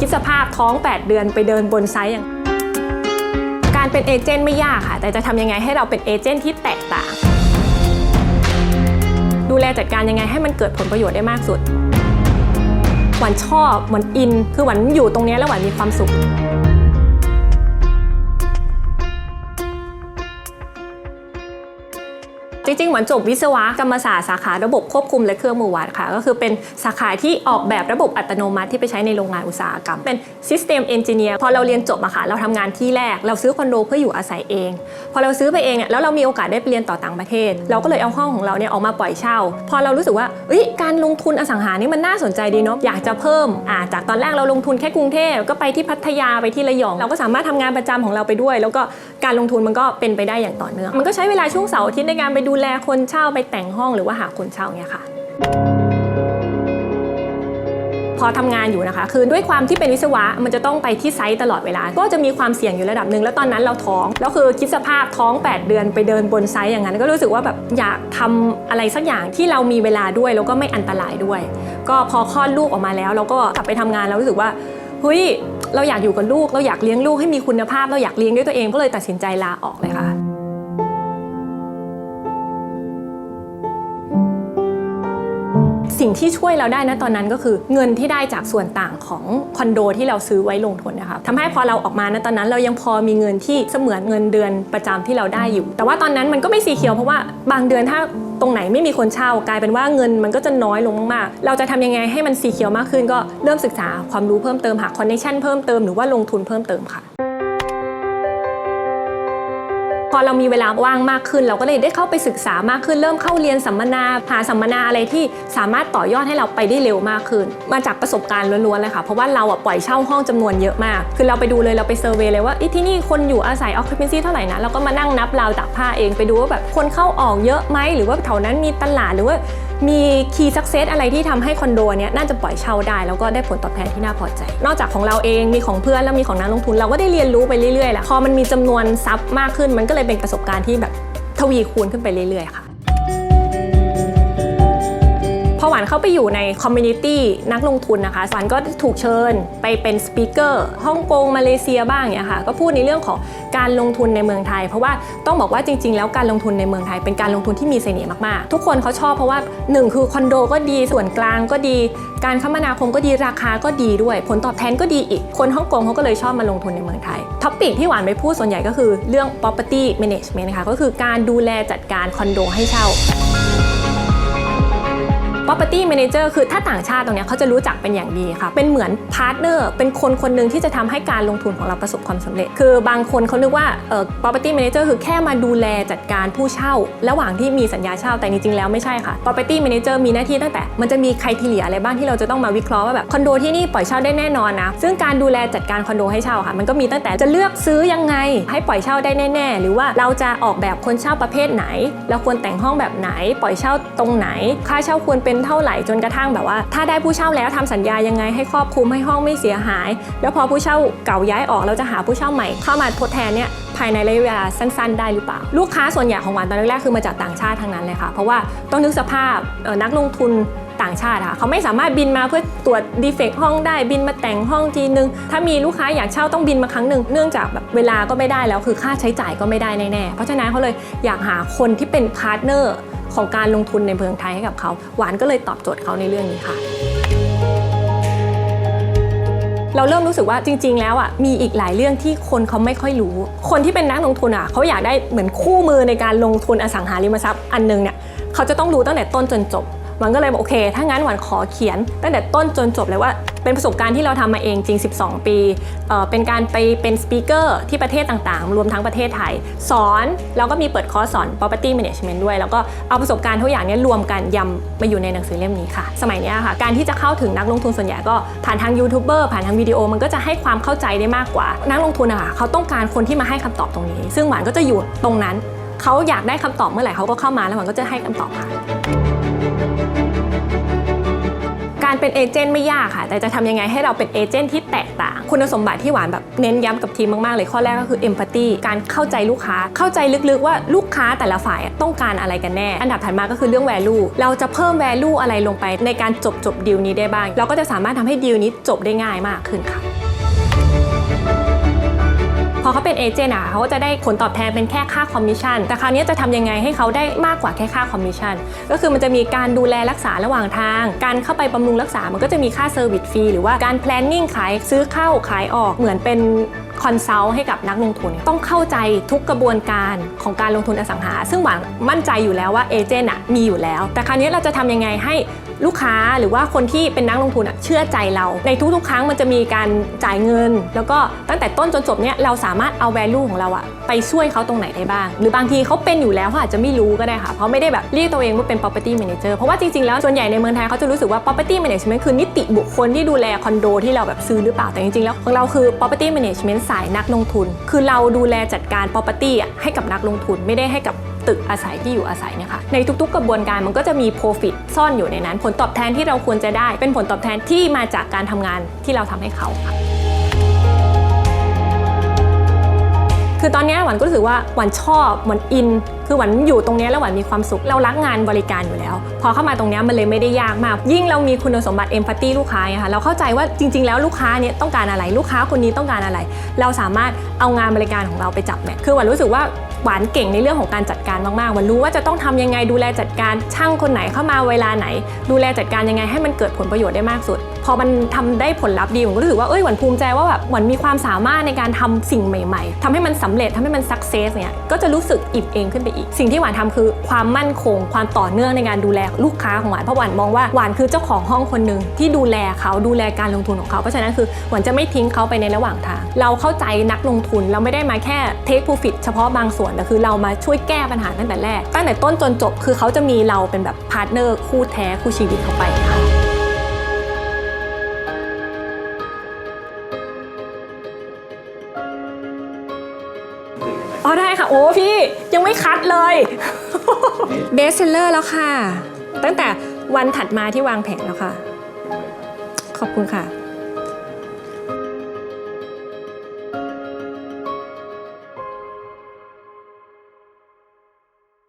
คิดสภาพท้อง 8 เดือนไปเดินบนไซต์อย่าง การเป็นเอเจนต์ไม่ยากค่ะ แต่จะทำยังไงให้เราเป็นเอเจนต์ที่แตกต่าง ดูแลจัดการยังไงให้มันเกิดผลประโยชน์ได้มากสุดหวานชอบหวานอิน คือหวานอยู่ตรงนี้แล้วหวานมีความสุข จริงๆหวานจบวิศวกรรมศาสตร์สาขาระบบควบคุมและเครื่องมือวัดค่ะ ก็คือเป็นสาขาที่ออกแบบระบบอัตโนมัติที่ไปใช้ในโรงงานอุตสาหกรรม เป็น System Engineer พอเราเรียนจบอะค่ะ เราทำงานที่แรก เราซื้อคอนโดเพื่ออยู่อาศัยเอง พอเราซื้อไปเองเนี่ยแล้วเรามีโอกาสได้ไปเรียนต่อต่างประเทศ เราก็เลยเอาห้องของเราเนี่ยออกมาปล่อยเช่า พอเรารู้สึกว่าการลงทุนอสังหานี่มันน่าสนใจดีเนาะอยากจะเพิ่มอ่าจากตอนแรกเราลงทุนแค่กรุงเทพก็ไปที่พัทยาไปที่ระยอง เราก็สามารถทำงานประจำของเราไปด้วย แล้วก็การลงทุนมันก็เป็นไปได้อย่างต่อเนื่องมันก็ใช้เวลาช่วงเสาร์อาทิตย์ในการไปดูแลคนเช่าไปแต่งห้องหรือว่าหาคนเช่าเนี่ยค่ะ พอทำงานอยู่นะคะ คือด้วยความที่เป็นวิศวะมันจะต้องไปที่ไซต์ตลอดเวลา ก็จะมีความเสี่ยงอยู่ระดับหนึ่งแล้วตอนนั้นเราท้องแล้วคือคิดสภาพท้อง 8 เดือนไปเดินบนไซต์อย่างนั้น ก็รู้สึกว่าแบบอยากทำอะไรสักอย่างที่เรามีเวลาด้วยแล้วก็ไม่อันตรายด้วย ก็พอคลอดลูกออกมาแล้ว เราก็กลับไปทำงานแล้วรู้สึกว่าเฮ้ยเราอยากอยู่กับลูก เราอยากเลี้ยงลูกให้มีคุณภาพ เราอยากเลี้ยงด้วยตัวเองก็เลยตัดสินใจลาออกเลยค่ะ สิ่งที่ช่วยเราได้นะตอนนั้นก็คือเงินที่ได้จากส่วนต่างของคอนโดที่เราซื้อไว้ลงทุนนะคะทำให้พอเราออกมานะตอนนั้นเรายังพอมีเงินที่เสมือนเงินเดือนประจำที่เราได้อยู่ แต่ว่าตอนนั้นมันก็ไม่สีเขียวเพราะว่าบางเดือนถ้าตรงไหนไม่มีคนเช่ากลายเป็นว่าเงินมันก็จะน้อยลงมากๆ เราจะทำยังไงให้มันสีเขียวมากขึ้นก็เริ่มศึกษาความรู้เพิ่มเติมหาคอนเนคชันเพิ่มเติมหรือว่าลงทุนเพิ่มเติมค่ะ อเรามีเวลาว่างมากขึ้น เราก็เลยได้เข้าไปศึกษามากขึ้น เริ่มเข้าเรียนสัมมนาหาสัมมนาอะไรที่สามารถต่อยอดให้เราไปได้เร็วมากขึ้น มาจากประสบการณ์ล้วนๆเลยค่ะ เพราะว่าเราอะปล่อยเช่าห้องจำนวนเยอะมาก คือเราไปดูเลยเราไปเซอร์เวยเลยว่าที่นี่คนอยู่อาศัย occupancy เท่าไหร่นะเราก็มานั่งนับราวตากผ้าเองไปดูว่าแบบคนเข้าออกเยอะไหมหรือว่าแถวนั้นมีตลาดหรือว่า มีคีย์สักเซสอะไรที่ทำให้คอนโดเนี้ยน่าจะปล่อยเช่าได้ แล้วก็ได้ผลตอบแทนที่น่าพอใจ นอกจากของเราเองมีของเพื่อนแล้วมีของนักลงทุนเราก็ได้เรียนรู้ไปเรื่อยๆแหละพอมันมีจำนวนทรัพย์มากขึ้นมันก็เลยเป็นประสบการณ์ที่แบบทวีคูณขึ้นไปเรื่อยๆค่ะ วานเข้าไปอยู่ในคอมมูนิตี้นักลงทุนนะคะหวานก็ถูกเชิญไปเป็นสปีกเกอร์ฮ่องกงมาเลเซียบ้างเนี่ยค่ะก็พูดในเรื่องของการลงทุนในเมืองไทย เพราะว่าต้องบอกว่าจริง ๆ แล้วการลงทุนในเมืองไทย เป็นการลงทุนที่มีเสน่ห์มากๆ ทุกคนเขาชอบเพราะว่าหนึ่งคือคอนโดก็ดีส่วนกลางก็ดี การคมนาคมก็ดีราคาก็ดีด้วย ผลตอบแทนก็ดีอีกคนฮ่องกงเขาก็เลยชอบมาลงทุนในเมืองไทยท็อปิกที่หวานไปพูดส่วนใหญ่ก็คือเรื่อง property management ค่ะก็คือการดูแลจัดการคอนโดให้เช่า property manager คือถ้าต่างชาติตรงเนี้ยเขาจะรู้จักเป็นอย่างดีค่ะ เป็นเหมือนพาร์ทเนอร์เป็นคนคนหนึ่งที่จะทำให้การลงทุนของเราประสบความสำเร็จ คือบางคนเขานึกว่าเอ่อ property manager คือแค่มาดูแลจัดการผู้เช่า ระหว่างที่มีสัญญาเช่าแต่จริงๆแล้วไม่ใช่ค่ะ property manager มีหน้าที่ตั้งแต่ มันจะมีใครที่เหลียอะไรบ้างที่เราจะต้องมาวิเคราะห์ว่าแบบคอนโดที่นี่ปล่อยเช่าได้แน่นอนนะซึ่งการดูแลจัดการคอนโดให้เช่าค่ะ มันก็มีตั้งแต่จะเลือกซื้อยังไง ให้ปล่อยเช่าได้แน่ ๆ หรือว่าเราจะออกแบบคนเช่าประเภทไหน เราควรแต่งห้องแบบไหน ปล่อยเช่าตรงไหน ค่าเช่าควรเป็นเท่าไหร่จนกระทั่งแบบว่า ถ้าได้ผู้เช่าแล้วทำสัญญายังไงให้ครอบคลุมให้ห้องไม่เสียหาย แล้วพอผู้เช่าเก่าย้ายออกเราจะหาผู้เช่าใหม่เข้ามาทดแทนเนี่ยภายในระยะเวลาสั้น ๆ ได้หรือเปล่า ลูกค้าส่วนใหญ่ของหวานตอนแรกๆคือมาจากต่างชาติทั้งนั้นเลยค่ะ เพราะว่าต้องนึกสภาพนักลงทุนต่างชาติค่ะเขาไม่สามารถบินมาเพื่อตรวจดีเฟกต์ห้องได้บินมาแต่งห้องทีนึง ถ้ามีลูกค้าอยากเช่าต้องบินมาครั้งหนึ่งเนื่องจากแบบเวลาก็ไม่ได้แล้วคือค่าใช้จ่ายก็ไม่ได้แน่ๆเพราะฉะนั้นเขาเลยอยากหาคนที่เป็นพาร์ทเนอร์ ของการลงทุนในเมืองไทยให้กับเขา หวานก็เลยตอบโจทย์เขาในเรื่องนี้ค่ะ เราเริ่มรู้สึกว่าจริง ๆ แล้วอะมีอีกหลายเรื่องที่คนเขาไม่ค่อยรู้ คนที่เป็นนักลงทุนอะเขาอยากได้เหมือนคู่มือในการลงทุนอสังหาริมทรัพย์อันหนึงเนี่ยเขาจะต้องรู้ตั้งแต่ต้นจนจบ หวันก็เลยบอกโอเค ถ้างั้นหวันขอเขียน ตั้งแต่ต้นจนจบเลยว่าเป็นประสบการณ์ที่เราทำมาเองจริง 12 ปีเเป็นการไปเป็นสปีกเกอร์ที่ประเทศต่างๆ รวมทั้งประเทศไทย สอนแล้วก็มีเปิดคอร์สสอน property management ด้วย แล้วก็เอาประสบการณ์ทุกอย่างนี้รวมกันยำมาอยู่ในหนังสือเล่มนี้ค่ะ สมัยนี้ค่ะ การที่จะเข้าถึงนักลงทุนส่วนใหญ่ก็ผ่านทางยูทูบเบอร์ผ่านทางวิดีโอมันก็จะให้ความเข้าใจได้มากกว่า นักลงทุนอะค่ะเขาต้องการคนที่มาให้คำตอบตรงนี้ ซึ่งหวานก็จะอยู่ตรงนั้นเขาอยากได้คำตอบเมื่อไหร่เขาก็เข้ามาแล้วหวานก็จะให้คำตอบค่ะ การเป็นเอเจนต์ไม่ยากค่ะ แต่จะทำยังไงให้เราเป็นเอเจนต์ที่แตกต่าง คุณสมบัติที่หวานแบบเน้นย้ำกับทีมมาก ๆ เลยข้อแรกก็คือเอมพัตตีการเข้าใจลูกค้า เข้าใจลึก ๆ ว่าลูกค้าแต่ละฝ่ายต้องการอะไรกันแน่ อันดับถัดมาก็คือเรื่อง value เราจะเพิ่ม value อะไรลงไปในการจบจบดีลนี้ได้บ้าง เราก็จะสามารถทำให้ดีลนี้จบได้ง่ายมากขึ้นค่ะ พอเขาเป็นเอเจนต์อะเขาก็จะได้ผลตอบแทนเป็นแค่ค่าคอมมิชชั่น แต่คราวนี้จะทำยังไงให้เขาได้มากกว่าแค่ค่าคอมมิชชั่น ก็คือมันจะมีการดูแลรักษาระหว่างทาง การเข้าไปบำรุงรักษา มันก็จะมีค่าเซอร์วิสฟรีหรือว่าการ planning ขายซื้อเข้าขายออกเหมือนเป็นคอนซัลท์ให้กับนักลงทุน ต้องเข้าใจทุกกระบวนการของการลงทุนอสังหา ซึ่งหวังมั่นใจอยู่แล้วว่าเอเจนต์อะมีอยู่แล้ว แต่คราวนี้เราจะทำยังไงให้ลูกค้าหรือว่าคนที่เป็นนักลงทุนอะเชื่อใจเรา ในทุกๆ ครั้งมันจะมีการจ่ายเงิน แล้วก็ตั้งแต่ต้นจนจบเนี่ยเราสามารถเอา value ของเราอะไปช่วยเขาตรงไหนได้บ้าง หรือบางทีเขาเป็นอยู่แล้วเขาอาจจะไม่รู้ก็ได้ค่ะเพราะไม่ได้แบบเรียกตัวเองว่าเป็น property manager เพราะว่าจริงๆแล้วส่วนใหญ่ในเมืองไทยเขาจะรู้สึกว่า property management คือนิติบุคคลที่ดูแลคอนโดที่เราแบบซื้อหรือเปล่าแต่จริงๆแล้วของเราคือ property management สายนักลงทุน คือเราดูแลจัดการ property อะให้กับนักลงทุนไม่ได้ให้กับ ตึกอาศัยที่อยู่อาศัยเนี่ยค่ะในทุก ๆ กระบวนการมันก็จะมี profit ซ่อนอยู่ในนั้น ผลตอบแทนที่เราควรจะได้ เป็นผลตอบแทนที่มาจากการทำงานที่เราทำให้เขาค่ะคือตอนนี้หวันก็รู้สึกว่าหวันชอบหวันอิน คือหวันอยู่ตรงนี้แล้วหวันมีความสุข เรารักงานบริการอยู่แล้ว พอเข้ามาตรงนี้มันเลยไม่ได้ยากมาก ยิ่งเรามีคุณสมบัติเอมพัตตีลูกค้าไงคะเราเข้าใจว่าจริง ๆ แล้วลูกค้าเนี่ยต้องการอะไร ลูกค้าคนนี้ต้องการอะไร เราสามารถเอางานบริการของเราไปจับแมทคือหวันรู้สึกว่า หวานเก่งในเรื่องของการจัดการมากๆหวันรู้ว่าจะต้องทำยังไงดูแลจัดการช่างคนไหนเข้ามาเวลาไหน ดูแลจัดการยังไงให้มันเกิดผลประโยชน์ได้มากสุด พอมันทำได้ผลลัพธ์ดีผมก็รู้สึกว่าเอ้ยหวันภูมิใจว่าแบบหวันมีความสามารถในการทำสิ่งใหม่ ๆทำให้มันสำเร็จทำให้มันสักเซสเนี่ยก็จะรู้สึกอิ่มเองขึ้นไปอีก สิ่งที่หวานทำคือความมั่นคง ความต่อเนื่องในการดูแลลูกค้าของหวานเพราะหวานมองว่าหวานคือเจ้าของห้องคนหนึ่งที่ดูแลเขาดูแลการลงทุนของเขาเพราะฉะนั้นคือหวานจะไม่ทิ้งเขาไปในระหว่างทาง เราเข้าใจนักลงทุนเราไม่ได้มาแค่ take profit เฉพาะบางส่วนแต่คือเรามาช่วยแก้ปัญหาตั้งแต่แรก ตั้งแต่ต้นจนจบคือเขาจะมีเราเป็นแบบพาร์ทเนอร์คู่แท้คู่ชีวิตเขาไปค่ะอ๋อได้ค่ะ โอ้พี่ยังไม่คัดเลยเบสเซลเลอร์แล้วค่ะ ตั้งแต่วันถัดมาที่วางแผนแล้วค่ะ ขอบคุณค่ะ